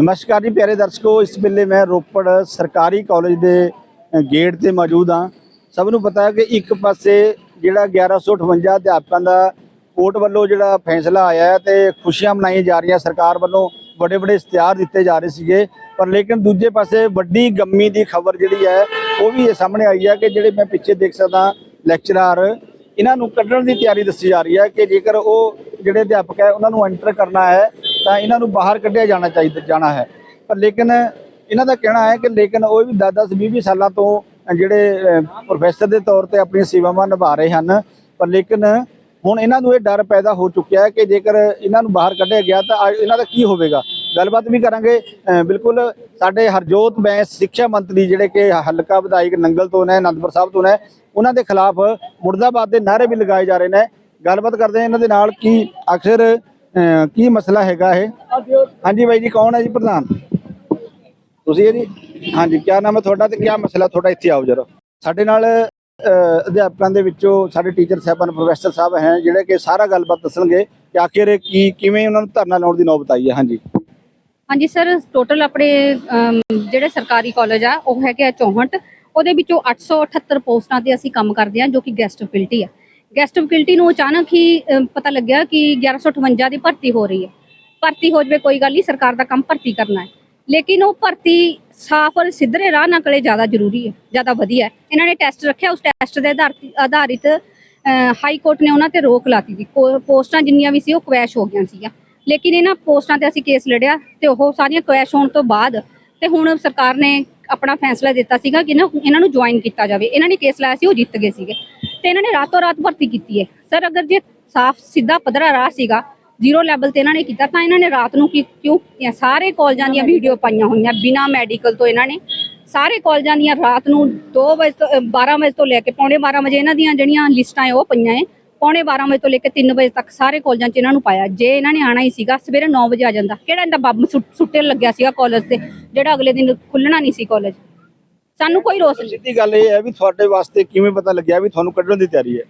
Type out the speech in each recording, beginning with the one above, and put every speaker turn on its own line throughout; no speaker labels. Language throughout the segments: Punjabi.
ਨਮਸਕਾਰ ਜੀ ਪਿਆਰੇ ਦਰਸ਼ਕੋ, ਇਸ ਵੇਲੇ ਮੈਂ ਰੋਪੜ ਸਰਕਾਰੀ ਕਾਲਜ ਦੇ ਗੇਟ ਤੇ ਮੌਜੂਦ ਹਾਂ। ਸਭ ਨੂੰ ਪਤਾ ਹੈ ਕਿ ਇੱਕ ਪਾਸੇ ਜਿਹੜਾ 1158 ਅਧਿਆਪਕਾਂ ਦਾ ਕੋਰਟ ਵੱਲੋਂ ਜਿਹੜਾ ਫੈਸਲਾ ਆਇਆ ਹੈ ਤੇ ਖੁਸ਼ੀਆਂ ਮਨਾਈਆਂ ਜਾ ਰਹੀਆਂ, ਸਰਕਾਰ ਵੱਲੋਂ ਵੱਡੇ ਵੱਡੇ ਇਸ਼ਤਿਹਾਰ ਦਿੱਤੇ ਜਾ ਰਹੇ ਸੀਗੇ। ਪਰ ਲੇਕਿਨ ਦੂਜੇ ਪਾਸੇ ਵੱਡੀ ਗੰਮੀ ਦੀ ਖਬਰ ਜਿਹੜੀ ਹੈ, ਉਹ ਵੀ ਇਹ ਸਾਹਮਣੇ ਆਈ ਹੈ ਕਿ ਜਿਹੜੇ ਮੈਂ ਪਿੱਛੇ ਦੇਖ ਸਕਦਾ ਲੈਕਚਰਾਰ, ਇਹਨਾਂ ਨੂੰ ਕੱਢਣ ਦੀ ਤਿਆਰੀ ਦੱਸੀ ਜਾ ਰਹੀ ਹੈ ਕਿ ਜੇਕਰ ਉਹ ਜਿਹੜੇ ਅਧਿਆਪਕ ਹੈ, ਉਹਨਾਂ ਨੂੰ ਐਂਟਰ ਕਰਨਾ ਹੈ ਤਾਂ ਇਹਨਾਂ ਨੂੰ ਬਾਹਰ ਕੱਢਿਆ ਜਾਣਾ ਚਾਹੀਦਾ ਜਾਣਾ ਹੈ। ਪਰ ਲੇਕਿਨ ਇਹਨਾਂ ਦਾ ਕਹਿਣਾ ਹੈ ਕਿ ਲੇਕਿਨ ਉਹ ਵੀ 10-10 20-20 ਸਾਲਾਂ ਤੋਂ ਜਿਹੜੇ ਪ੍ਰੋਫੈਸਰ ਦੇ ਤੌਰ ਤੇ ਆਪਣੀਆਂ ਸੇਵਾਵਾਂ ਨਿਭਾ ਰਹੇ ਹਨ। ਪਰ ਲੇਕਿਨ ਹੁਣ ਇਹਨਾਂ ਨੂੰ ਇਹ ਡਰ ਪੈਦਾ ਹੋ ਚੁੱਕਿਆ ਹੈ ਕਿ ਜੇਕਰ ਇਹਨਾਂ ਨੂੰ ਬਾਹਰ ਕੱਢਿਆ ਗਿਆ ਤਾਂ ਆ- ਇਹਨਾਂ ਦਾ ਕੀ ਹੋਵੇਗਾ? ਗੱਲਬਾਤ ਵੀ ਕਰਾਂਗੇ। ਬਿਲਕੁਲ ਸਾਡੇ ਹਰਜੋਤ ਬੈਂਸ, ਸਿੱਖਿਆ ਮੰਤਰੀ ਜਿਹੜੇ ਕਿ ਹਲਕਾ ਵਿਧਾਇਕ ਨੰਗਲ ਤੋਂ ਨੇ, ਅਨੰਦਪੁਰ ਸਾਹਿਬ ਤੋਂ ਨੇ, ਉਹਨਾਂ ਦੇ ਖਿਲਾਫ ਮੁਰਦਾਬਾਦ ਦੇ ਨਾਅਰੇ ਵੀ ਲਗਾਏ ਜਾ ਰਹੇ ਨੇ। ਗੱਲਬਾਤ ਕਰਦੇ ਹਾਂ ਇਹਨਾਂ ਦੇ ਨਾਲ ਕਿ ਅਕਸਰ ਅ, ਕੀ ਮਸਲਾ ਹੈਗਾ ਇਹ? ਹਾਂਜੀ ਬਾਈ ਜੀ ਕੌਣ ਹੈ ਜੀ ਪ੍ਰਧਾਨ? ਤੁਸੀਂ ਇਹ ਜੀ? ਹਾਂਜੀ ਕੀ ਨਾਮ ਹੈ ਤੁਹਾਡਾ ਤੇ ਕੀ ਮਸਲਾ ਤੁਹਾਡਾ? ਇੱਥੇ ਆਓ ਜਰਾ। ਸਾਡੇ ਨਾਲ ਅ, ਅਧਿਆਪਕਾਂ ਦੇ ਵਿੱਚੋਂ ਸਾਡੇ ਟੀਚਰ ਸਾਹਿਬਾਨ ਪ੍ਰੋਫੈਸਰ ਸਾਹਿਬ ਹੈ ਜਿਹੜੇ ਕਿ ਸਾਰਾ ਗੱਲਬਾਤ ਦੱਸਣਗੇ ਕਿ ਆਖਿਰ ਇਹ ਕੀ ਕਿਵੇਂ ਉਹਨਾਂ ਨੂੰ ਧਰਨਾ ਲਾਉਣ ਦੀ ਨੌਬਤ ਆਈ ਹੈ? ਹਾਂਜੀ।
ਹਾਂਜੀ ਸਰ ਟੋਟਲ ਆਪਣੇ ਅਮ, ਜਿਹੜੇ ਸਰਕਾਰੀ ਕਾਲਜ ਆ ਉਹ ਹੈਗੇ ਆ 64 ਉਹਦੇ ਵਿੱਚੋਂ 878 ਪੋਸਟਾਂ ਤੇ ਅਸੀਂ ਕੰਮ ਕਰਦੇ ਆ ਜੋ ਕਿ ਗੈਸਟ ਫੈਕਲਟੀ ਆ। ਗੈਸਟ ਫੈਕਲਟੀ ਨੂੰ ਅਚਾਨਕ ਹੀ ਅਮ, ਪਤਾ ਲੱਗਿਆ ਕਿ 1158 ਦੀ ਭਰਤੀ ਹੋ ਰਹੀ ਹੈ। ਭਰਤੀ ਹੋ ਜਵੇ ਕੋਈ ਗੱਲ ਨਹੀਂ ਸਰਕਾਰ ਦਾ ਕੰਮ ਭਰਤੀ ਕਰਨਾ ਹੈ। ਲੇਕਿਨ ਉਹ ਭਰਤੀ ਸਾਫ਼ ਔਰ ਸਿੱਧਰੇ ਰਾਹ ਨਾਲ ਕਲੇ ਜ਼ਿਆਦਾ ਜ਼ਰੂਰੀ ਹੈ ਜ਼ਿਆਦਾ ਵਧੀਆ ਹੈ। ਇਹਨਾਂ ਨੇ ਟੈਸਟ ਰੱਖਿਆ ਉਸ ਟੈਸਟ ਦੇ ਆਧਾਰ ਤੇ- ਆਧਾਰਿਤ ਅ, ਹਾਈ ਕੋਰਟ ਨੇ ਉਹਨਾਂ ਤੇ ਰੋਕ ਲਾਤੀ ਸੀ। ਕੋ ਪੋਸਟਾਂ ਜਿੰਨੀਆਂ ਵੀ ਸੀ ਉਹ ਕੁਐਸ਼ ਹੋ ਗਈਆਂ ਸੀਗੀਆਂ। ਲੇਕਿਨ ਇਹਨਾਂ ਪੋਸਟਾਂ ਤੇ ਅਸੀਂ ਕੇਸ ਲੜਿਆ ਤੇ ਉਹ ਸਾਰੀਆਂ ਕੁਐਸ਼ ਹੋਣ ਤੋਂ ਬਾਅਦ ਤੇ ਹੁਣ ਸਰਕਾਰ ਨੇ ਆਪਣਾ ਫੈਸਲਾ ਦਿੱਤਾ ਸੀਗਾ ਕਿ ਨਾ ਇਹਨਾਂ ਨੂੰ ਜੁਆਇਨ ਕੀਤਾ ਜਾਵੇ। ਇਹਨਾਂ ਨੇ ਕੇਸ ਲਾਇਆ ਸੀ ਉਹ ਜਿੱਤ ਗਏ ਸੀਗੇ। ਤੇ ਇਹਨਾਂ ਨੇ ਰਾਤੋਂ ਰਾਤ ਭਰਤੀ ਕੀਤੀ ਹੈ। ਸਰ ਅਗਰ ਜੇ ਸਾਫ਼ ਸਿੱਧਾ ਪੱਧਰਾ ਰਾਹ ਸੀਗਾ ਜ਼ੀਰੋ ਲੈਵਲ ਤੇ ਇਹਨਾਂ ਨੇ ਕੀਤਾ ਤਾਂ ਇਹਨਾਂ ਨੇ ਰਾਤ ਨੂੰ ਕੀ ਕਿਉਂ? ਕੀਤੀਆਂ? ਸਾਰੇ ਕਾਲਜਾਂ ਦੀਆਂ ਵੀਡੀਓ ਪਾਈਆਂ ਹੋਈਆਂ ਬਿਨਾ ਮੈਡੀਕਲ ਤੋਂ ਇਹਨਾਂ ਨੇ। ਸਾਰੇ ਕਾਲਜਾਂ ਦੀਆਂ ਰਾਤ ਨੂੰ 2 ਵਜੇ ਤੋਂ ਅ, 12 ਵਜੇ ਤੋਂ ਲੈ ਕੇ ਪੌਣੇ 12 ਵਜੇ ਇਹਨਾਂ ਦੀਆਂ ਜਿਹੜੀਆਂ ਲਿਸਟਾਂ ਹੈ ਉਹ ਪਈਆਂ ਹੈ। ਪੌਣੇ 12 ਵਜੇ ਤੋਂ ਲੈ ਕੇ 3 ਵਜੇ ਤੱਕ ਸਾਰੇ ਕਾਲਜਾਂ 'ਚ ਇਹਨਾਂ ਨੂੰ ਪਾਇਆ। ਜੇ ਇਹਨਾਂ ਨੇ ਆਣਾ ਹੀ ਸੀਗਾ ਸਵੇਰੇ 9 ਵਜੇ ਆ ਜਾਂਦਾ। ਕਿਹੜਾ ਇਹਦਾ ਬੰਬ ਸੁੱਟ- ਸੁੱਟਣ ਲੱਗਿਆ ਸੀਗਾ ਕਾਲਜ ਤੇ ਜਿਹੜਾ ਅਗਲੇ ਦਿਨ ਖੁੱਲਣਾ ਨਹੀਂ ਸੀ ਕਾਲਜ। ਸਾਨੂੰ ਕੋਈ ਰੋਸ ਨਹੀਂ।
ਸਿੱਧੀ ਗੱਲ ਇਹ ਹੈ ਵੀ ਤੁਹਾਡੇ ਵਾਸਤੇ ਕਿਵੇਂ ਪਤਾ ਲੱਗਿਆ ਵੀ ਤੁਹਾਨੂੰ ਕੱਢਣ ਦੀ ਤਿਆਰੀ ਹੈ?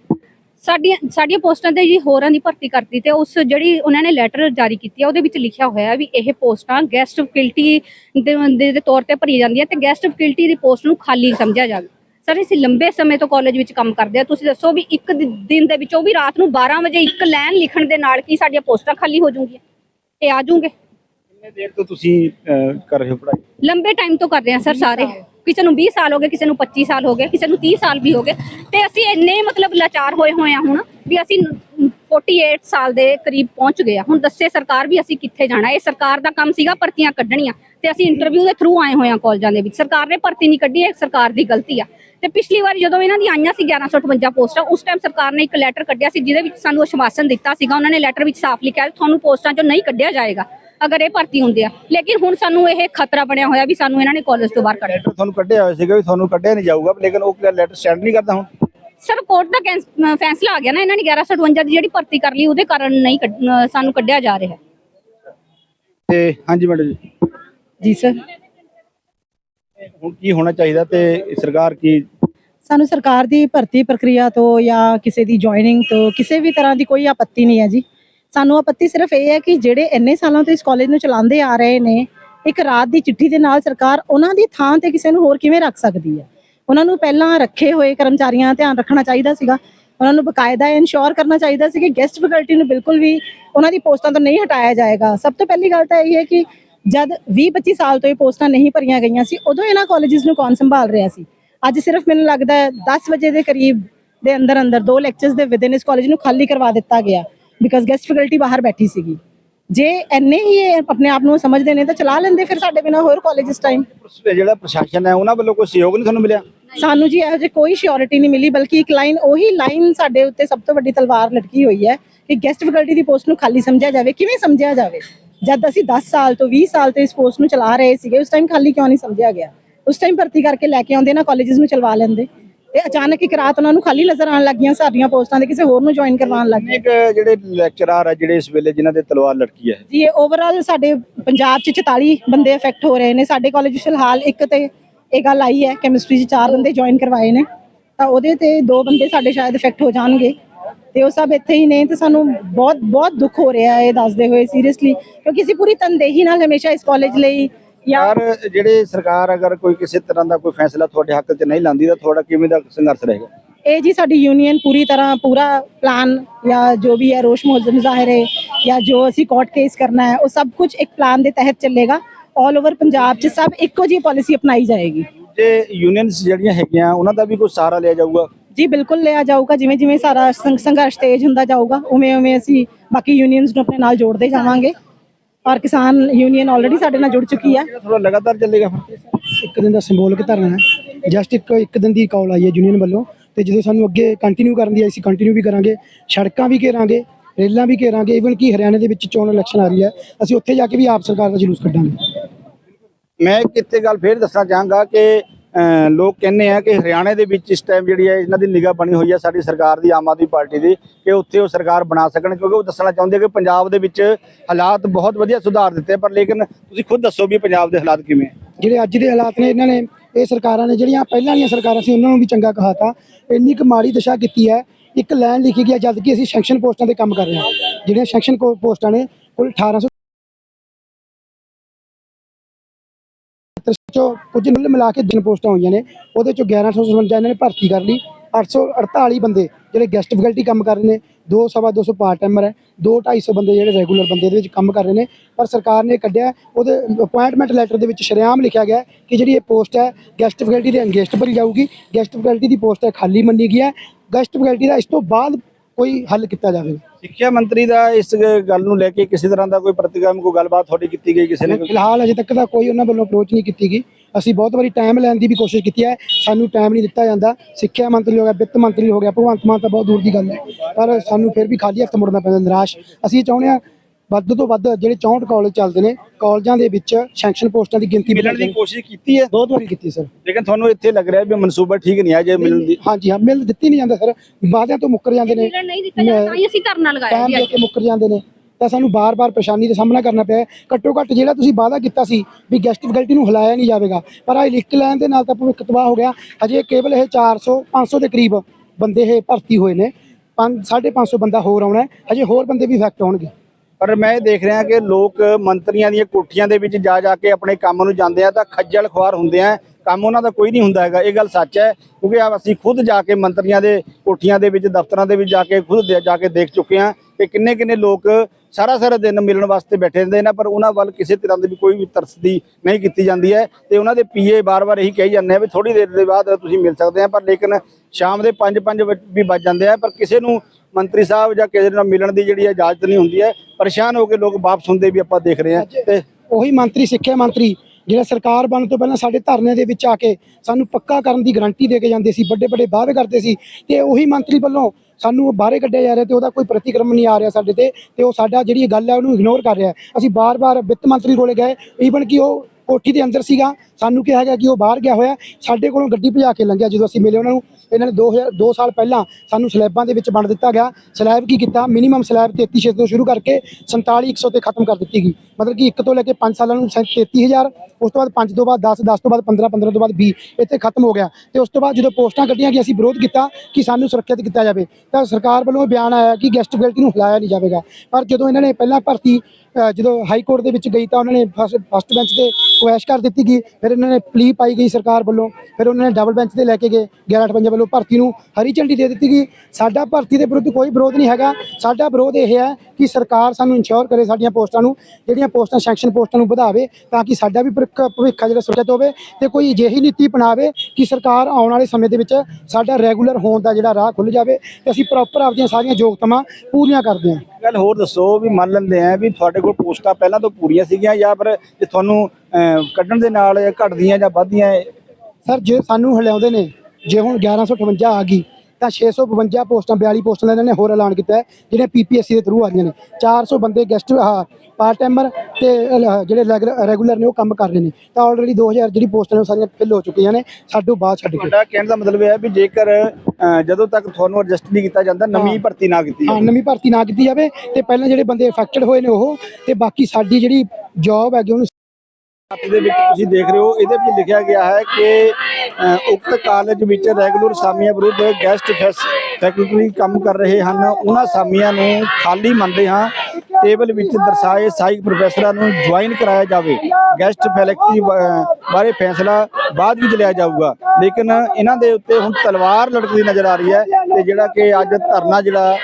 ਸਾਡੀਆਂ ਸਾਡੀਆਂ ਪੋਸਟਾਂ ਤੇ ਜੀ ਹੋਰਾਂ ਦੀ ਭਰਤੀ ਕਰਤੀ ਤੇ ਉਸ ਜਿਹੜੀ ਉਹਨਾਂ ਨੇ ਲੈਟਰ ਜਾਰੀ ਕੀਤੀ ਆ ਉਹਦੇ ਵਿੱਚ ਲਿਖਿਆ ਹੋਇਆ ਵੀ ਇਹ ਪੋਸਟਾਂ ਗੈਸਟ ਫੈਕਲਟੀ ਦੇ ਦੇ ਤੌਰ ਤੇ ਭਰੀ ਜਾਂਦੀਆਂ ਤੇ ਗੈਸਟ ਫੈਕਲਟੀ ਦੀ ਪੋਸਟ ਨੂੰ ਖਾਲੀ ਸਮਝਿਆ ਜਾਵੇ। ਸਰ ਅਸੀਂ ਲੰਬੇ ਸਮੇਂ ਤੋਂ ਕਾਲਜ ਵਿੱਚ ਕੰਮ ਕਰਦੇ ਆ ਤੁਸੀਂ ਦੱਸੋ ਵੀ ਇੱਕ ਦਿਨ ਦੇ ਵਿੱਚ ਉਹ ਵੀ ਰਾਤ ਨੂੰ 12 ਵਜੇ ਇੱਕ ਲਾਈਨ ਲਿਖਣ ਦੇ ਨਾਲ ਕੀ ਸਾਡੀਆਂ ਪੋਸਟਾਂ ਖਾਲੀ ਹੋ ਜਾਣਗੀਆਂ ਇਹ ਆ ਜਾਊਂਗੇ।
ਕਿੰਨੇ ਦੇਰ ਤੋਂ ਤੁਸੀਂ ਕਰ ਰਹੇ ਹੋ ਪੜ੍ਹਾਈ?
ਲੰਬੇ ਟਾਈਮ ਤੋਂ ਕਰ ਰਹੇ ਆ ਸਰ ਸਾਰੇ। ਕਿਸੇ ਨੂੰ 20 ਸਾਲ ਹੋ ਗਏ, ਕਿਸੇ ਨੂੰ 25 ਸਾਲ ਹੋ ਗਏ, ਕਿਸੇ ਨੂੰ 30 ਸਾਲ ਵੀ ਹੋ ਗਏ। ਤੇ ਅਸੀਂ ਇੰਨੇ ਮਤਲਬ ਲਾਚਾਰ ਹੋਏ ਹੋਏ ਆ ਹੁਣ ਵੀ ਅਸੀਂ 48 ਸਾਲ ਦੇ ਕਰੀਬ ਪਹੁੰਚ ਗਏ ਆ ਹੁਣ ਦੱਸੇ ਸਰਕਾਰ ਵੀ ਅਸੀਂ ਕਿੱਥੇ ਜਾਣਾ ਇਹ ਸਰਕਾਰ ਦਾ ਕੰਮ ਸੀਗਾ ਭਰਤੀਆਂ ਕੱਢਣੀਆਂ। ਤੇ ਅਸੀਂ ਇੰਟਰਵਿਊ ਦੇ ਥਰੂ ਆਏ ਹੋਏ ਆ ਕਾਲਜਾਂ ਦੇ ਵਿੱਚ। ਸਰਕਾਰ ਨੇ ਭਰਤੀ ਨਹੀਂ ਕੱਢੀ, ਇਹ ਸਰਕਾਰ ਦੀ ਗਲਤੀ ਆ। ਤੇ ਪਿਛਲੀ ਵਾਰ ਜਦੋਂ ਇਹਨਾਂ ਦੀ ਆਈਆਂ ਸੀ 1158 ਪੋਸਟਾਂ, ਉਸ ਟਾਈਮ ਸਰਕਾਰ ਨੇ ਇੱਕ ਲੈਟਰ ਕੱਢਿਆ ਸੀ ਜਿਹਦੇ ਵਿੱਚ ਸਾਨੂੰ ਅਸ਼ਵਾਸਨ ਦਿੱਤਾ ਸੀਗਾ। ਉਹਨਾਂ ਨੇ ਲੈਟਰ ਵਿੱਚ ਸਾਫ਼ ਲਿਖਿਆ ਤੁਹਾਨੂੰ ਪੋਸਟਾਂ 'ਚੋਂ ਨਹੀਂ ਕੱਢਿਆ ਜਾਏਗਾ। ਅਗਰ ਇਹ ਭਰਤੀ ਹੁੰਦੇ ਆ। ਲੇਕਿਨ ਹੁਣ ਸਾਨੂੰ ਇਹ ਖਤਰਾ ਬਣਿਆ ਹੋਇਆ ਵੀ ਸਾਨੂੰ ਇਹਨਾਂ ਨੇ ਕਾਲਜ ਤੋਂ ਬਾਹਰ ਕੱਢ
ਲੈਟਰ ਤੁਹਾਨੂੰ ਕੱਢਿਆ ਹੋਇਆ ਸੀਗਾ ਵੀ ਤੁਹਾਨੂੰ ਕੱਢਿਆ ਨਹੀਂ ਜਾਊਗਾ ਲੇਕਿਨ ਉਹ ਲੈਟਰ ਸਟੈਂਡ ਨਹੀਂ ਕਰਦਾ ਹੁਣ?
ਸਰ ਕੋਰਟ ਦਾ ਕੈਂਸ- ਫੈਸਲਾ ਆ ਗਿਆ ਨਾ ਇਹਨਾਂ ਨੇ 1158 ਦੀ ਜਿਹੜੀ ਭਰਤੀ ਕਰ ਲਈ ਉਹਦੇ ਕਾਰਨ ਨਹੀਂ ਕੱਢ- ਅਹ ਸਾਨੂੰ ਕੱਢਿਆ ਜਾ ਰਿਹਾ।
ਤੇ ਹਾਂਜੀ ਮੈਡਮ ਜੀ।
ਜੀ ਸਰ।
ਹੁਣ ਕੀ ਹੋਣਾ ਚਾਹੀਦਾ ਤੇ ਸਰਕਾਰ ਕੀ?
ਸਾਨੂੰ ਸਰਕਾਰ ਦੀ ਭਰਤੀ ਪ੍ਰਕਿਰਿਆ ਤੋਂ ਜਾਂ ਕਿਸੇ ਦੀ ਜੁਆਇਨਿੰਗ ਤੋਂ ਕਿਸੇ ਵੀ ਤਰ੍ਹਾਂ ਦੀ ਕੋਈ ਆਪੱਤੀ ਨਹੀਂ ਹੈ ਜੀ। ਸਾਨੂੰ ਆਪੱਤੀ ਸਿਰਫ ਇਹ ਹੈ ਕਿ ਜਿਹੜੇ ਇੰਨੇ ਸਾਲਾਂ ਤੋਂ ਇਸ ਕਾਲਜ ਨੂੰ ਚਲਾਉਂਦੇ ਆ ਰਹੇ ਨੇ, ਇੱਕ ਰਾਤ ਦੀ ਚਿੱਠੀ ਦੇ ਨਾਲ ਸਰਕਾਰ ਉਹਨਾਂ ਦੀ ਥਾਂ ਤੇ ਕਿਸੇ ਨੂੰ ਹੋਰ ਕਿਵੇਂ ਰੱਖ ਸਕਦੀ ਹੈ? ਉਹਨਾਂ ਨੂੰ ਪਹਿਲਾਂ ਰੱਖੇ ਹੋਏ ਕਰਮਚਾਰੀਆਂ ਦਾ ਧਿਆਨ ਰੱਖਣਾ ਚਾਹੀਦਾ ਸੀਗਾ। ਉਹਨਾਂ ਨੂੰ ਬਕਾਇਦਾ ਇਨਸ਼ੋਰ ਕਰਨਾ ਚਾਹੀਦਾ ਸੀ ਕਿ ਗੈਸਟ ਫੈਕਲਟੀ ਨੂੰ ਬਿਲਕੁਲ ਵੀ ਉਹਨਾਂ ਦੀ ਪੋਸਟਾਂ ਤੋਂ ਨਹੀਂ ਹਟਾਇਆ ਜਾਏਗਾ। ਸਭ ਤੋਂ ਪਹਿਲੀ ਗੱਲ ਤਾਂ ਇਹ ਹੈ ਕਿ ਜਦ 20-25 ਸਾਲ ਤੋਂ ਇਹ ਪੋਸਟਾਂ ਨਹੀਂ ਭਰੀਆਂ ਗਈਆਂ ਸੀ, ਉਦੋਂ ਇਹਨਾਂ ਕਾਲਜਸ ਨੂੰ ਕੌਣ ਸੰਭਾਲ ਰਿਹਾ ਸੀ? ਅੱਜ ਸਿਰਫ ਮੈਨੂੰ ਲੱਗਦਾ ਹੈ 10 ਵਜੇ ਦੇ ਕਰੀਬ ਦੇ ਅੰਦਰ ਅੰਦਰ ਦੋ ਲੈਕਚਰਸ ਦੇ ਵਿਦਿਨ ਇਸ ਕਾਲਜ ਨੂੰ ਖਾਲੀ ਕਰਵਾ ਦਿੱਤਾ ਗਿਆ। ਬਿਕਾਜ਼ ਗੈਸਟ ਫੈਕਲਟੀ ਬਾਹਰ ਬੈਠੀ ਸੀਗੀ। ਜੇ ਐਨੇ ਹੀ ਇਹ ਆਪਣੇ ਆਪ ਨੂੰ ਸਮਝਦੇ ਨੇ ਤਾਂ ਚਲਾ ਲੈਂਦੇ ਫਿਰ ਸਾਡੇ ਬਿਨਾ ਹੋਰ ਕਾਲਜ ਇਸ ਟਾਈਮ
ਜਿਹੜਾ ਪ੍ਰਸ਼ਾਸਨ ਹੈ ਉਹਨਾਂ ਵੱਲੋਂ ਕੋਈ ਸਹਿਯੋਗ ਨਹੀਂ ਤੁਹਾਨੂੰ ਮਿਲਿਆ?
ਸਾਨੂੰ ਜੀ ਇਹੋ ਜਿਹੀ ਕੋਈ ਸ਼ਿਓਰਿਟੀ ਨਹੀਂ ਮਿਲੀ ਬਲਕਿ ਇੱਕ ਲਾਈਨ ਉਹੀ ਲਾਈਨ ਸਾਡੇ ਉੱਤੇ ਸਭ ਤੋਂ ਵੱਡੀ ਤਲਵਾਰ ਲਟਕੀ ਹੋਈ ਹੈ ਕਿ ਗੈਸਟ ਫੈਕਲਟੀ ਦੀ ਪੋਸਟ ਨੂੰ ਖਾਲੀ ਸਮਝਿਆ ਜਾਵੇ। ਕਿਵੇਂ ਸਮਝਿਆ ਜਾਵੇ? ਜਦ ਅਸੀਂ 10 ਸਾਲ ਤੋਂ 20 ਸਾਲ ਤੋਂ ਇਸ ਪੋਸਟ ਨੂੰ ਚਲਾ ਰਹੇ ਸੀਗੇ ਉਸ ਟਾਈਮ ਖਾਲੀ ਕਿਉਂ ਨਹੀਂ ਸਮਝਿਆ ਗਿਆ? ਉਸ ਟਾਈਮ ਭਰਤੀ ਕਰਕੇ ਲੈ ਕੇ ਆਉਂਦੇ ਨਾ ਕਾਲਜਸ ਨੂੰ ਚਲਵਾ ਲੈਂਦੇ। ਤੇ ਅਚਾਨਕ ਇੱਕ ਰਾਤ ਉਹਨਾਂ ਨੂੰ ਖਾਲੀ ਨਜ਼ਰ ਆਉਣ ਲੱਗੀਆਂ ਸਾਡੀਆਂ ਪੋਸਟਾਂ ਦੇ ਕਿਸੇ ਹੋਰ ਨੂੰ ਜੁਆਇਨ ਕਰਵਾਉਣ ਲੱਗ ਗਏ।
ਕਿੰਨੇ ਕੁ ਜਿਹੜੇ ਲੈਕਚਰਰ ਆ ਜਿਹੜੇ ਇਸ ਵੇਲੇ ਜਿਨ੍ਹਾਂ ਦੇ ਤਲਵਾਰ ਲਟਕੀ ਹੈ
ਜੀ ਓਵਰਆਲ ਸਾਡੇ ਪੰਜਾਬ ਚ 44 ਬੰਦੇ ਅਫੈਕਟ ਹੋ ਰਹੇ ਨੇ। ਸਾਡੇ ਕਾਲਜ ਫਿਲਹਾਲ ਇੱਕ ਤੇ ਇਹ ਗੱਲ ਆਈ ਹੈ ਕੈਮਿਸਟਰੀ ਚ ਚਾਰ ਬੰਦੇ ਜੁਆਇਨ ਕਰਵਾਏ ਨੇ। ਤਾਂ ਉਹਦੇ ਤੇ ਦੋ ਬੰਦੇ ਸਾਡੇ ਸ਼ਾਇਦ ਇਫੈਕਟ ਹੋ ਜਾਣਗੇ। ਤੇ ਉਹ ਸਭ ਇੱਥੇ ਹੀ ਨੇ ਤੇ ਸਾਨੂੰ ਬਹੁਤ ਬਹੁਤ ਦੁੱਖ ਹੋ ਰਿਹਾ ਹੈ ਇਹ ਦੱਸਦੇ ਹੋਏ ਸੀਰੀਅਸਲੀ ਕਿਉਂਕਿ ਅਸੀਂ ਪੂਰੀ ਤਨਦੇਹੀ ਨਾਲ ਹਮੇਸ਼ਾ ਇਸ ਕਾਲਜ ਲਈ
ਯਾਰ ਜਿਹੜੇ ਸਰਕਾਰ ਅਗਰ ਕੋਈ ਕਿਸੇ ਤਰ੍ਹਾਂ ਦਾ ਕੋਈ ਫੈਸਲਾ ਤੁਹਾਡੇ ਹੱਕ 'ਚ ਨਹੀਂ ਲਾਂਦੀ ਤਾਂ ਤੁਹਾਡਾ ਕਿਵੇਂ ਦਾ ਸੰਘਰਸ਼ ਰਹੇਗਾ?
ਇਹ ਜੀ ਸਾਡੀ ਯੂਨੀਅਨ ਪੂਰੀ ਤਰ੍ਹਾਂ ਪੂਰਾ ਪਲਾਨ ਜਾਂ ਜੋ ਵੀ ਹੈ ਰੋਸ਼ ਮੁਜ਼ਾਹਰ ਹੈ ਜਾਂ ਜੋ ਅਸੀਂ ਕੋਰਟ ਕੇਸ ਕਰਨਾ ਹੈ ਉਹ ਸਭ ਕੁਝ ਇੱਕ ਪਲਾਨ ਦੇ ਤਹਿਤ ਚੱਲੇਗਾ। 올 ਓਵਰ ਪੰਜਾਬ 'ਚ ਸਭ ਇੱਕੋ ਜਿਹੀ ਪਾਲਿਸੀ ਅਪਣਾਈ ਜਾਏਗੀ।
ਜੇ ਯੂਨੀਅਨਸ ਜਿਹੜੀਆਂ ਹੈਗੀਆਂ ਉਹਨਾਂ ਦਾ ਵੀ ਕੋਈ ਸਹਾਰਾ ਲਿਆ ਜਾਊਗਾ?
ਜੀ ਬਿਲਕੁਲ ਲਿਆ ਜਾਊਗਾ ਜਿਵੇਂ ਜਿਵੇਂ ਸਾਰਾ ਸੰਘ- ਸੰਘਰਸ਼ ਤੇਜ਼ ਹੁੰਦਾ ਜਾਊਗਾ ਉਵੇਂ ਉਵੇਂ ਅਸੀਂ ਬਾਕੀ ਯੂਨੀਅਨਸ ਨੂੰ ਆਪਣੇ ਨਾਲ ਜੋੜਦੇ ਜਾਵਾਂਗੇ। ਔਰ ਕਿਸਾਨ ਯੂਨੀਅਨ ਆਲਰੇਡੀ ਸਾਡੇ ਨਾਲ ਜੁੜ ਚੁੱਕੀ ਹੈ
ਥੋੜਾ ਲਗਾਤਾਰ ਚੱਲੇਗਾ ਫਿਰ?
ਇੱਕ ਦਿਨ ਦਾ ਸਿੰਬੋਲਿਕ ਧਰਨਾ ਹੈ। ਜਸਟ ਇੱਕ ਇੱਕ ਦਿਨ ਦੀ ਕਾਲ ਆਈ ਹੈ ਯੂਨੀਅਨ ਵੱਲੋਂ। ਤੇ ਜਦੋਂ ਸਾਨੂੰ ਅੱਗੇ ਕੰਟੀਨਿਊ ਕਰਨ ਦੀ ਆਈ ਸੀ ਕੰਟੀਨਿਊ ਵੀ ਕਰਾਂਗੇ ਸੜਕਾਂ ਵੀ ਘੇਰਾਂਗੇ ਰੇਲਾਂ ਵੀ ਘੇਰਾਂਗੇ ਇਵਨ ਕਿ ਹਰਿਆਣਾ ਦੇ ਵਿੱਚ ਚੋਣ ਇਲੈਕਸ਼ਨ ਆ ਰਹੀ ਹੈ ਅਸੀਂ ਉੱਥੇ ਜਾ ਕੇ ਵੀ ਆਪ ਸਰਕਾਰ ਦਾ ਜਲੂਸ ਕੱਢਾਂਗੇ।
ਮੈਂ ਕਿਤੇ ਗੱਲ ਫੇਰ ਦੱਸਣਾ ਚਾਹਾਂਗਾ ਕਿ ਲੋਕ ਕਹਿੰਦੇ ਆ ਕਿ ਹਰਿਆਣੇ ਦੇ ਵਿੱਚ ਇਸ ਟਾਈਮ ਜਿਹੜੀ ਹੈ, ਇਹਨਾਂ ਦੀ ਨਿਗਾਹ ਬਣੀ ਹੋਈ ਹੈ ਸਾਡੀ ਸਰਕਾਰ ਦੀ, ਆਮ ਆਦਮੀ ਪਾਰਟੀ ਦੀ, ਕਿ ਉੱਥੇ ਉਹ ਸਰਕਾਰ ਬਣਾ ਸਕਣ, ਕਿਉਂਕਿ ਉਹ ਦੱਸਣਾ ਚਾਹੁੰਦੇ ਕਿ ਪੰਜਾਬ ਦੇ ਵਿੱਚ ਹਾਲਾਤ ਬਹੁਤ ਵਧੀਆ ਸੁਧਾਰ ਦਿੱਤੇ ਪਰ ਲੇਕਿਨ ਤੁਸੀਂ ਖੁਦ ਦੱਸੋ ਵੀ ਪੰਜਾਬ ਦੇ ਹਾਲਾਤ ਕਿਵੇਂ ਹੈ
ਜਿਹੜੇ ਅੱਜ ਦੇ ਹਾਲਾਤ ਨੇ, ਇਹਨਾਂ ਨੇ, ਇਹ ਸਰਕਾਰਾਂ ਨੇ, ਜਿਹੜੀਆਂ ਪਹਿਲਾਂ ਵਾਲੀਆਂ ਸਰਕਾਰਾਂ ਸੀ, ਉਹਨਾਂ ਨੂੰ ਵੀ ਚੰਗਾ ਕਹਾਤਾ। ਇੰਨੀ ਕੁ ਮਾੜੀ ਦਸ਼ਾ ਕੀਤੀ ਹੈ, ਇੱਕ ਲਾਈਨ ਲਿਖੀ ਗਈ ਹੈ, ਜਦ ਕਿ ਅਸੀਂ ਸ਼ੈਂਕਸ਼ਨ ਪੋਸਟਾਂ ਤੇ ਕੰਮ ਕਰ ਰਹੇ ਹਾਂ। ਜਿਹੜੀਆਂ ਸੈਕਸ਼ਨ ਪੋਸਟਾਂ ਨੇ, ਕੁੱਲ 1800 ਚੋਂ ਕੁਝ ਮੁੱਲ ਮਿਲਾ ਕੇ ਦਿਨ ਪੋਸਟਾਂ ਹੋਈਆਂ ਨੇ। ਉਹਦੇ ਚੋਂ 1157 ਇਹਨਾਂ ਨੇ ਭਰਤੀ ਕਰ ਲਈ। 848 ਬੰਦੇ ਜਿਹੜੇ ਗੈਸਟ ਫੈਕਲਟੀ ਕੰਮ ਕਰ ਰਹੇ ਨੇ। 2 ਸਵਾ 200 ਪਾਰਟ ਟਾਈਮਰ ਹੈ। 2 250 ਬੰਦੇ ਜਿਹੜੇ ਰੈਗੂਲਰ ਬੰਦੇ ਦੇ ਵਿੱਚ ਕੰਮ ਕਰ ਰਹੇ ਨੇ। ਪਰ ਸਰਕਾਰ ਨੇ ਕੱਢਿਆ, ਉਹਦੇ ਅਪਾਇੰਟਮੈਂਟ ਲੈਟਰ ਦੇ ਵਿੱਚ ਸ਼ਰੇਆਮ ਲਿਖਿਆ ਗਿਆ ਕਿ ਜਿਹੜੀ ਇਹ ਪੋਸਟ ਹੈ ਗੈਸਟ ਫੈਕਲਟੀ ਦੇ ਅੰਗੇਸਟ ਭਰੀ ਜਾਊਗੀ। ਗੈਸਟ ਫੈਕਲਟੀ ਦੀ ਪੋਸਟ ਹੈ, ਖਾਲੀ ਮੰਨੀ ਗਈ ਹੈ। ਗੈਸਟ ਫੈਕਲਟੀ ਦਾ ਇਸ ਤੋਂ ਬਾਅਦ ਕੋਈ ਹੱਲ ਕੀਤਾ ਜਾਵੇਗਾ
ਸਿੱਖਿਆ ਮੰਤਰੀ ਦਾ ਇਸ ਗੱਲ ਨੂੰ ਲੈ ਕੇ ਕਿਸੇ ਤਰ੍ਹਾਂ ਦਾ ਕੋਈ ਪ੍ਰਤੀਕਰਮ ਕੋਈ ਗੱਲਬਾਤ ਤੁਹਾਡੀ ਕੀਤੀ ਗਈ ਕਿਸੇ ਨੇ?
ਫਿਲਹਾਲ ਅਜੇ ਤੱਕ ਤਾਂ ਕੋਈ ਉਹਨਾਂ ਵੱਲੋਂ ਅਪਰੋਚ ਨਹੀਂ ਕੀਤੀ ਗਈ। ਅਸੀਂ ਬਹੁਤ ਵਾਰੀ ਟਾਈਮ ਲੈਣ ਦੀ ਵੀ ਕੋਸ਼ਿਸ਼ ਕੀਤੀ ਹੈ। ਸਾਨੂੰ ਟਾਈਮ ਨਹੀਂ ਦਿੱਤਾ ਜਾਂਦਾ। ਸਿੱਖਿਆ ਮੰਤਰੀ ਹੋ ਗਿਆ ਵਿੱਤ ਮੰਤਰੀ ਹੋ ਗਿਆ ਭਗਵੰਤ ਮਾਨ ਤਾਂ ਬਹੁਤ ਦੂਰ ਦੀ ਗੱਲ ਹੈ। ਪਰ ਸਾਨੂੰ ਫਿਰ ਵੀ ਖਾਲੀ ਹੱਥ ਮੁੜਨਾ ਪੈਂਦਾ ਨਿਰਾਸ਼। ਅਸੀਂ ਚਾਹੁੰਦੇ ਹਾਂ ਵੱਧ ਤੋਂ ਵੱਧ ਜਿਹੜੇ 64 ਕਾਲਜ ਚੱਲਦੇ ਨੇ ਕਾਲਜਾਂ ਦੇ ਵਿੱਚ ਸੈਂਕਸ਼ਨ ਪੋਸਟਾਂ ਦੀ ਗਿਣਤੀ
ਮਿਲਣ ਦੀ ਕੋਸ਼ਿਸ਼ ਕੀਤੀ ਹੈ?
ਬਹੁਤ ਵਾਰੀ ਕੀਤੀ ਸਰ
ਲੇਕਿਨ ਤੁਹਾਨੂੰ ਇੱਥੇ ਲੱਗ ਰਿਹਾ ਵੀ ਮਨਸੂਬਾ ਠੀਕ ਨਹੀਂ ਹੈ ਜੇ ਮਿਲਣ ਦੀ
ਹਾਂਜੀ ਹਾਂ ਮਿਲ ਦਿੱਤੀ ਨਹੀਂ ਜਾਂਦਾ ਸਰ ਵਾਅਦਿਆਂ ਤੋਂ ਮੁੱਕਰ ਜਾਂਦੇ ਨੇ।
ਮਿਲਣ ਨਹੀਂ ਦਿੱਤਾ ਜਾਂਦਾ ਤਾਂ ਹੀ ਅਸੀਂ ਧਰਨਾ ਲਗਾਇਆ ਜੀ ਅੱਜ
ਕੇ ਮੁੱਕਰ ਜਾਂਦੇ ਨੇ। ਤਾਂ ਸਾਨੂੰ ਬਾਰ-ਬਾਰ ਪਰੇਸ਼ਾਨੀ ਦਾ ਸਾਹਮਣਾ ਕਰਨਾ ਪਿਆ ਹੈ। ਘੱਟੋ ਘੱਟ ਜਿਹੜਾ ਤੁਸੀਂ ਵਾਅਦਾ ਕੀਤਾ ਸੀ ਵੀ ਗੈਸਟ ਫੈਕਲਟੀ ਨੂੰ ਹਿਲਾਇਆ ਨਹੀਂ ਜਾਵੇਗਾ ਪਰ ਆ ਲਿਖਤ ਲੈਣ ਦੇ ਨਾਲ ਤਾਂ ਭਵਿੱਖ ਤਬਾਹ ਹੋ ਗਿਆ। ਅਜੇ ਕੇਵਲ ਇਹ 400 500 ਦੇ ਕਰੀਬ ਬੰਦੇ ਇਹ ਭਰਤੀ ਹੋਏ ਨੇ। 5 550 ਬੰਦਾ ਹੋਰ ਆਉਣਾ ਹੈ। ਅਜੇ ਹੋਰ ਬੰਦੇ ਵੀ ਇਫੈਕਟ ਹੋਣਗੇ
ਪਰ ਮੈਂ ਇਹ ਦੇਖ ਰਿਹਾ ਕਿ ਲੋਕ ਮੰਤਰੀਆਂ ਦੀਆਂ ਕੋਠੀਆਂ ਦੇ ਵਿੱਚ ਜਾ ਜਾ ਕੇ ਆਪਣੇ ਕੰਮ ਨੂੰ ਜਾਂਦੇ ਆ ਤਾਂ ਖੱਜਲ ਖੁਆਰ ਹੁੰਦੇ ਆ। ਕੰਮ ਉਹਨਾਂ ਦਾ ਕੋਈ ਨਹੀਂ ਹੁੰਦਾ ਹੈਗਾ। ਇਹ ਗੱਲ ਸੱਚ ਹੈ, ਕਿਉਂਕਿ ਅਸੀਂ ਖੁਦ ਜਾ ਕੇ ਮੰਤਰੀਆਂ ਦੇ ਕੋਠੀਆਂ ਦੇ ਵਿੱਚ, ਦਫ਼ਤਰਾਂ ਦੇ ਵਿੱਚ ਜਾ ਕੇ ਖੁਦ ਦੇ- ਜਾ ਕੇ ਦੇਖ ਚੁੱਕੇ ਆ ਕਿ ਕਿੰਨੇ ਕਿੰਨੇ ਲੋਕ ਸਾਰਾ ਸਾਰਾ ਦਿਨ ਮਿਲਣ ਵਾਸਤੇ ਬੈਠੇ ਰਹਿੰਦੇ ਨੇ ਪਰ ਉਹਨਾਂ ਵੱਲ ਕਿਸੇ ਤਰ੍ਹਾਂ ਦੀ ਵੀ ਕੋਈ ਵੀ ਤਰਸਦੀ ਨਹੀਂ ਕੀਤੀ ਜਾਂਦੀ ਹੈ। ਤੇ ਉਹਨਾਂ ਦੇ ਪੀਏ ਬਾਰ-ਬਾਰ ਇਹੀ ਕਹੀ ਜਾਂਦੇ ਆ ਵੀ ਥੋੜੀ ਦੇਰ ਦੇ ਬਾਅਦ ਤੁਸੀਂ ਮਿਲ ਸਕਦੇ ਆ ਪਰ ਲੇਕਿਨ ਸ਼ਾਮ ਦੇ 5-5 ਵੀ ਵੱਜ ਜਾਂਦੇ ਆ ਪਰ ਕਿਸੇ ਨੂੰ ਮੰਤਰੀ ਸਾਹਿਬ ਜਾਂ ਕਿਸੇ ਨਾਲ ਮਿਲਣ ਦੀ ਜਿਹੜੀ ਇਜਾਜ਼ਤ ਨਹੀਂ ਹੁੰਦੀ ਹੈ। ਪਰੇਸ਼ਾਨ ਹੋ ਕੇ ਲੋਕ ਵਾਪਸ ਹੁੰਦੇ ਵੀ ਆਪਾਂ ਦੇਖ ਰਹੇ ਹਾਂ ਤੇ
ਉਹੀ ਮੰਤਰੀ ਸਿੱਖਿਆ ਮੰਤਰੀ ਜਿਹੜਾ ਸਰਕਾਰ ਬਣਨ ਤੋਂ ਪਹਿਲਾਂ ਸਾਡੇ ਧਰਨੇ ਦੇ ਵਿੱਚ ਆ ਕੇ ਸਾਨੂੰ ਪੱਕਾ ਕਰਨ ਦੀ ਗਾਰੰਟੀ ਦੇ ਕੇ ਜਾਂਦੇ ਸੀ ਵੱਡੇ ਵੱਡੇ ਵਾਅਦੇ ਕਰਦੇ ਸੀ। ਤੇ ਉਹੀ ਮੰਤਰੀ ਵੱਲੋਂ ਸਾਨੂੰ ਉਹ ਬਾਹਰੇ ਕੱਢਿਆ ਜਾ ਰਿਹਾ ਤੇ ਉਹਦਾ ਕੋਈ ਪ੍ਰਤੀਕਰਮ ਨਹੀਂ ਆ ਰਿਹਾ ਸਾਡੇ ਤੇ ਤੇ ਉਹ ਸਾਡਾ ਜਿਹੜੀ ਗੱਲ ਹੈ ਉਹਨੂੰ ਇਗਨੋਰ ਕਰ ਰਿਹਾ ਅਸੀਂ ਬਾਰ-ਬਾਰ ਵਿੱਤ ਮੰਤਰੀ ਕੋਲੇ ਗਏ ਈਵਨ ਕਿ ਉਹ ਕੋਠੀ ਦੇ ਅੰਦਰ ਸੀਗਾ, ਸਾਨੂੰ ਕਿਹਾ ਗਿਆ ਕਿ ਉਹ ਬਾਹਰ ਗਿਆ ਹੋਇਆ, ਸਾਡੇ ਕੋਲੋਂ ਗੱਡੀ ਭਜਾ ਕੇ ਲੰਘਿਆ ਜਦੋਂ ਅਸੀਂ ਮਿਲੇ ਉਹਨਾਂ ਨੂੰ। ਇਹਨਾਂ ਨੇ 2000 2 ਸਾਲ ਪਹਿਲਾਂ ਸਾਨੂੰ ਸਲੈਬਾਂ ਦੇ ਵਿੱਚ ਵੰਡ ਦਿੱਤਾ ਗਿਆ। ਸਲੈਬ ਕੀ ਕੀਤਾ? ਮਿਨੀਮਮ ਸਲੈਬ 3300 ਤੋਂ ਸ਼ੁਰੂ ਕਰਕੇ 47100 ਤੇ ਖਤਮ ਕਰ ਦਿੱਤੀ ਗਈ। ਮਤਲਬ ਕਿ 1 ਤੋਂ ਲੈ ਕੇ 5 ਸਾਲਾਂ ਨੂੰ 33000 ਉਸ ਤੋਂ ਬਾਅਦ 5 ਤੋਂ ਬਾਅਦ 10 10 ਤੋਂ ਬਾਅਦ 15 15 ਤੋਂ ਬਾਅਦ 20 ਇੱਥੇ ਖਤਮ ਹੋ ਗਿਆ। ਤੇ ਉਸ ਤੋਂ ਬਾਅਦ ਜਦੋਂ ਪੋਸਟਾਂ ਕੱਢੀਆਂ ਗਈਆਂ, ਅਸੀਂ ਵਿਰੋਧ ਕੀਤਾ ਕਿ ਸਾਨੂੰ ਸੁਰੱਖਿਅਤ ਕੀਤਾ ਜਾਵੇ। ਤਾਂ ਸਰਕਾਰ ਵੱਲੋਂ ਬਿਆਨ ਆਇਆ ਕਿ ਗੈਸਟ ਫੈਕਲਟੀ ਨੂੰ ਹਿਲਾਇਆ ਨਹੀਂ ਜਾਵੇਗਾ। ਪਰ ਜਦੋਂ ਇਹਨਾਂ ਨੇ ਪਹਿਲਾਂ ਭਰਤੀ ਜਦੋਂ ਹਾਈ ਕੋਰਟ ਦੇ ਵਿੱਚ ਗਈ ਤਾਂ ਉਹਨਾਂ ਨੇ ਫਸਟ ਬੈਂਚ ਤੇ ਕੁਐਸ਼ ਕਰ ਦਿੱਤੀ ਗਈ ਫਿਰ ਇਹਨਾਂ ਨੇ ਪਲੀ ਪਾਈ ਗਈ ਸਰਕਾਰ ਵੱਲੋਂ, ਫਿਰ ਉਹਨਾਂ ਨੇ ਡਬਲ ਬੈਂਚ ਤੇ ਲੈ ਕੇ ਗਏ 1158 ਵੱਲੋਂ ਭਰਤੀ ਨੂੰ ਹਰੀ ਝੰਡੀ ਦੇ ਦਿੱਤੀ ਗਈ ਸਾਡਾ ਭਰਤੀ ਦੇ ਵਿਰੁੱਧ ਕੋਈ ਵਿਰੋਧ ਨਹੀਂ ਹੈਗਾ, ਸਾਡਾ ਵਿਰੋਧ ਇਹ ਹੈ ਕਿ ਸਰਕਾਰ ਸਾਨੂੰ ਇਨਸ਼ੋਰ ਕਰੇ ਸਾਡੀਆਂ ਪੋਸਟਾਂ ਨੂੰ ਜਿਹੜੀਆਂ ਪੋਸਟਾਂ ਸੈਂਕਸ਼ਨ ਪੋਸਟਾਂ ਨੂੰ ਵਧਾਵੇ ਤਾਂ ਕਿ ਸਾਡਾ ਵੀ ਭਵਿੱਖ ਜਿਹੜਾ ਸੁਰੱਖਿਅਤ ਹੋਵੇ ਤੇ ਕੋਈ ਅਜਿਹੀ ਨੀਤੀ ਅਪਣਾਵੇ ਕਿ ਸਰਕਾਰ ਆਉਣ ਵਾਲੇ ਸਮੇਂ ਦੇ ਵਿੱਚ ਸਾਡਾ ਰੈਗੂਲਰ ਹੋਣ ਦਾ ਜਿਹੜਾ ਰਾਹ ਖੁੱਲ ਜਾਵੇ ਤੇ ਅਸੀਂ ਪ੍ਰੋਪਰ ਆਪਦੀਆਂ ਸਾਰੀਆਂ ਯੋਗਤਾਵਾਂ ਪੂਰੀਆਂ ਕਰਦੇ ਹਾਂ।
ਗੱਲ ਹੋਰ ਦੱਸੋ ਵੀ ਮੰਨ ਲੈਂਦੇ ਆ ਵੀ ਤੁਹਾਡੇ ਕੋਲ ਪੋਸਟਾਂ ਪਹਿਲਾਂ ਤੋਂ ਪੂਰੀਆਂ ਸੀਗੀਆਂ ਜਾਂ ਫਿਰ ਜੇ ਤੁਹਾਨੂੰ ਕੱਢਣ ਦੇ ਨਾਲ ਘਟਦੀਆਂ ਜਾਂ ਵੱਧਦੀਆਂ
ਸਰ ਜੇ ਸਾਨੂੰ ਹਲਿਆਉਂਦੇ ਨੇ ਜੇ ਹੁਣ 1158 ਆ ਗਈ ਤਾਂ 652 ਪੋਸਟਾਂ 42 ਪੋਸਟਾਂ ਦਾ ਇਹਨਾਂ ਨੇ ਹੋਰ ਐਲਾਨ ਕੀਤਾ ਹੈ ਜਿਹੜੇ ਪੀਪੀਐਸਸੀ ਦੇ ਥਰੂ ਆ ਰਹੀਆਂ ਨੇ। 400 ਬੰਦੇ ਗੈਸਟ ਪਾਰਟ ਟਾਈਮਰ ਤੇ ਜਿਹੜੇ ਰੈਗੂਲਰ ਨੇ ਉਹ ਕੰਮ ਕਰ ਰਹੇ ਨੇ। ਤਾਂ ਆਲਰੇਡੀ 2000 ਜਿਹੜੀ ਪੋਸਟਾਂ ਨੇ ਸਾਰੀਆਂ ਫਿਲ ਹੋ ਚੁੱਕੀਆਂ ਨੇ ਸਾਡੋਂ ਬਾਅਦ ਛੱਡ ਕੇ।
ਤੁਹਾਡਾ ਕਹਿਣ ਦਾ ਮਤਲਬ ਇਹ ਹੈ ਵੀ ਜੇਕਰ ਜਦੋਂ ਤੱਕ ਤੁਹਾਨੂੰ ਐਡਜਸਟ ਨਹੀਂ ਕੀਤਾ ਜਾਂਦਾ ਨਵੀਂ ਭਰਤੀ ਨਾ ਕੀਤੀ
ਹਾਂ
ਜਾਵੇ।
ਨਵੀਂ ਭਰਤੀ ਨਾ ਕੀਤੀ ਜਾਵੇ ਤੇ ਪਹਿਲਾਂ ਜਿਹੜੇ ਬੰਦੇ ਅਫੈਕਟਡ ਹੋਏ ਨੇ ਉਹ ਤੇ ਬਾਕੀ ਸਾਡੀ ਜਿਹੜੀ ਜੌਬ ਹੈਗੀ ਉਹਨੂੰ
ਖਾਤੇ ਦੇ ਵਿੱਚ ਤੁਸੀਂ ਦੇਖ ਰਹੇ ਹੋ, ਇਹਦੇ ਵਿੱਚ ਲਿਖਿਆ ਗਿਆ ਹੈ ਕਿ ਉਕਤ ਕਾਲਜ ਵਿੱਚ ਰੈਗੂਲਰ ਸਾਮੀਆਂ ਵਿਰੁੱਧ ਗੈਸਟ ਫੈਕਲਟੀ ਕੰਮ ਕਰ ਰਹੇ ਹਨ। ਉਹਨਾਂ ਸਾਮੀਆਂ ਨੂੰ ਖਾਲੀ ਮੰਨਦੇ ਹਾਂ। ਟੇਬਲ ਵਿੱਚ ਦਰਸਾਏ ਸਹਾਇਕ ਪ੍ਰੋਫੈਸਰਾਂ ਨੂੰ ਜੁਆਇਨ ਕਰਾਇਆ ਜਾਵੇ। ਗੈਸਟ ਫੈਕਲਟੀ ਬਾਰੇ ਫੈਸਲਾ ਬਾਅਦ ਵਿੱਚ ਲਿਆ ਜਾਊਗਾ। ਲੇਕਿਨ ਇਹਨਾਂ ਦੇ ਉੱਤੇ ਹੁਣ ਤਲਵਾਰ ਲਟਕਦੀ ਨਜ਼ਰ ਆ ਰਹੀ ਹੈ ਤੇ ਜਿਹੜਾ ਕਿ ਅੱਜ ਧਰਨਾ ਜਿਹੜਾ